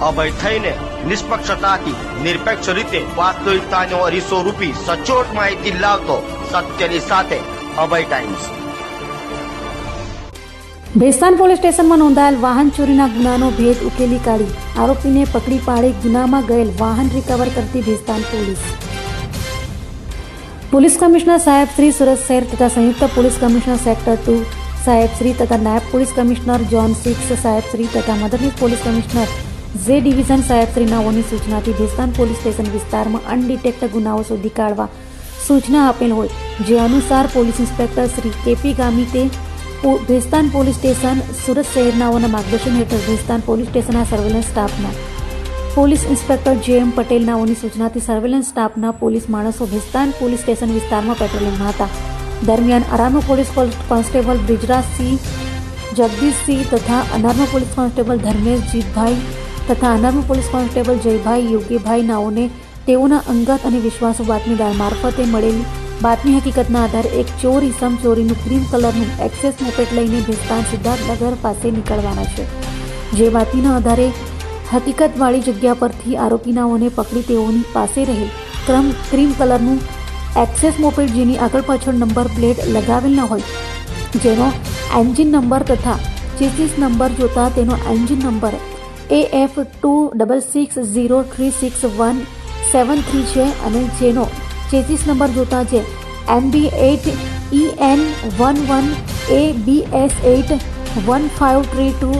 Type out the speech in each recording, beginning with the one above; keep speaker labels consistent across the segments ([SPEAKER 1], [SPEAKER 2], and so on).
[SPEAKER 1] અભય થઈને નિષ્પક્ષતાથી, નિરપેક્ષ રીતે વાસ્તવિકતાનો અરીસો રૂપી સચોટ માહિતી લાવતો સત્યની સાથે અભય ટાઈમ્સ.
[SPEAKER 2] ભેસ્તાન પોલીસ સ્ટેશનમાં નોંધાયેલ વાહન ચોરીના ગુનાનો ભેદ ઉકેલી કાઢી. આરોપીને પકડી પાડી ગુનામાં ગયેલ વાહન રિકવર કરતી ભેસ્તાન પોલીસ. પોલીસ કમિશનર સાહેબ શ્રી સુરત શહેર તથા સંયુક્ત પોલીસ કમિશનર સેક્ટર ટુ સાહેબ શ્રી તથા નાયબ પોલીસ કમિશનર જોન સિક્સ સાહેબ શ્રી તથા મદદનીશ પોલીસ કમિશનર ઝે ડિવિઝન સાહેબ નવોની સૂચનાથી ભેસ્તાન પોલીસ સ્ટેશન વિસ્તારમાં અનડિટેક્ટ ગુનાઓ શોધી કાઢવા સૂચના આપેલ હોય, જે અનુસાર police inspector Shri K P ગામિતે પો- ભેસ્તાન પોલીસ સ્ટેશન સુરત શહેરનાઓના માર્ગદર્શન હેઠળ ભેસ્તાન પોલીસ સ્ટેશનના સર્વેલન્સ સ્ટાફના police inspector J M પટેલનાઓની સૂચનાથી surveillance સ્ટાફના પોલીસ માણસો ભેસ્તાન પોલીસ સ્ટેશન વિસ્તારમાં પેટ્રોલિંગમાં હતા. દરમિયાન અરાનો પોલીસ કોન્સ્ટેબલ બ્રિજરાજસિંહ, જગદીશસિંહ તથા અનારનો પોલીસ કોન્સ્ટેબલ ધર્મેશ જીતભાઈ તથા અનામી પોલીસ કોન્સ્ટેબલ જયભાઈ યોગીભાઈ નાઓને તેઓના અંગત અને વિશ્વાસુ બાતમીદાર મારફતે મળેલી બાતમી હકીકતના આધારે એક ચોર ઇસમ ચોરીનું ક્રીમ કલરનું એક્સેસ મોપેટ લઈને ભેસ્તાન સિદ્ધાર્થનગર પાસે નીકળવાના છે. જે બાતમીના આધારે હકીકતવાળી જગ્યા પરથી આરોપીનાઓને પકડી તેઓની પાસે રહેલ ક્રમ ક્રીમ કલરનું એક્સેસ મોપેડ જેની આગળ પાછળ નંબર પ્લેટ લગાવેલ ન હોય, જેનો એન્જિન નંબર તથા ચેસિસ નંબર જોતા તેનો engine number A F two double six zero three six one seven three છે અને જેનો ચેસીસ નંબર જોતા છે M B eight E N one one A B S eight one five three two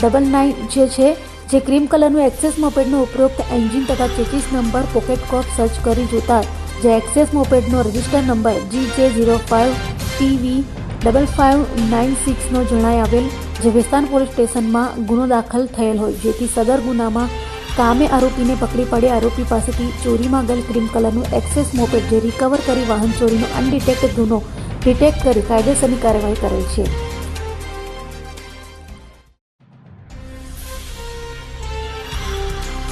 [SPEAKER 2] double nine જે છે, જે cream કલરનું access મોપેડનો ઉપરોક્ત એન્જિન તથા chassis number pocket cop search કરી જોતા જે access મોપેડનો register number G J zero five TV double five nine સિક્સનો જણાઈ આવેલ જે વિસ્તાન પોલીસ સ્ટેશનમાં ગુનો દાખલ થયેલ હોય, જેથી સદર ગુનામાં કામે આરોપીને પકડી પાડી. આરોપી પાસેથી ચોરીમાં ગયેલ ક્રીમ કલરનું એક્સેસ મોપેડ જે રિકવર કરી વાહન ચોરીનો અનડિટેક્ટ ગુનો ડિટેક્ટ કરી કાયદેસરની કાર્યવાહી કરેલ છે.